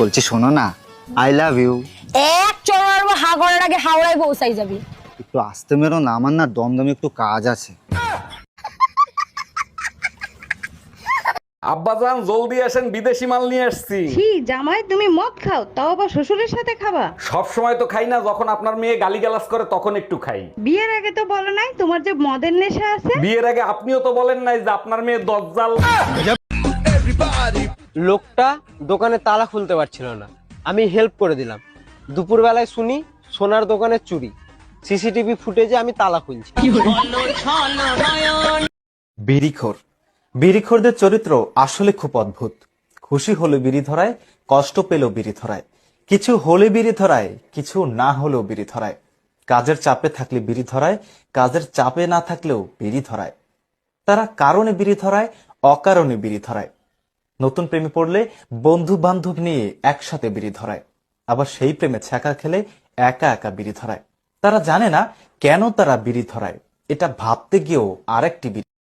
বলছি শোনো না আই লাভ ইউ এক চড়ার হা করার আগে হাওড়ায় পৌঁছাই যাবি। একটু আসতে মেরো না আমার না দমদমে একটু কাজ আছে। আব্বাজান জলদি আসেন বিদেশি মাল নিয়ে আসছি। ছি জামাই তুমি মদ খাও তাও আবার শ্বশুরের সাথে খাবা। সব সময় তো খাই না যখন আপনার মেয়ে গালিগালাজ করে তখন একটু খাই। বিয়ের আগে তো বলো নাই তোমার যে মদের নেশা আছে? বিয়ের আগে আপনিও তো বলেন নাই যে আপনার মেয়ে দজ্জাল। লোকটা দোকানে তালা খুলতে পারছিল না। আমি হেল্প করে দিলাম। দুপুরবেলায় শুনি সোনার দোকানে চুরি। সিসিটিভি ফুটেজে আমি তালা খুলছি। বিড়িখোর। বিড়িখোরদের চরিত্র আসলে খুব অদ্ভুত। খুশি হলে বিড়ি ধরায় কষ্ট পেলেও বিড়ি ধরায়। কিছু হলে বিড়ি ধরায় কিছু না হলেও বিড়ি ধরায়। কাজের চাপে থাকলে বিড়ি ধরায় কাজের চাপে না থাকলেও বিড়ি ধরায়। তারা কারণে বিড়ি ধরায় অকারণে বিড়ি ধরায়। নতুন প্রেমে পড়লে বন্ধু বান্ধব নিয়ে একসাথে বিড়ি ধরায়। আবার সেই প্রেমে ছ্যাঁকা খেলে একা একা বিড়ি ধরায়। তারা জানে না কেন তারা বিড়ি ধরায়। এটা ভাবতে গিয়েও আরেকটি বিড়ি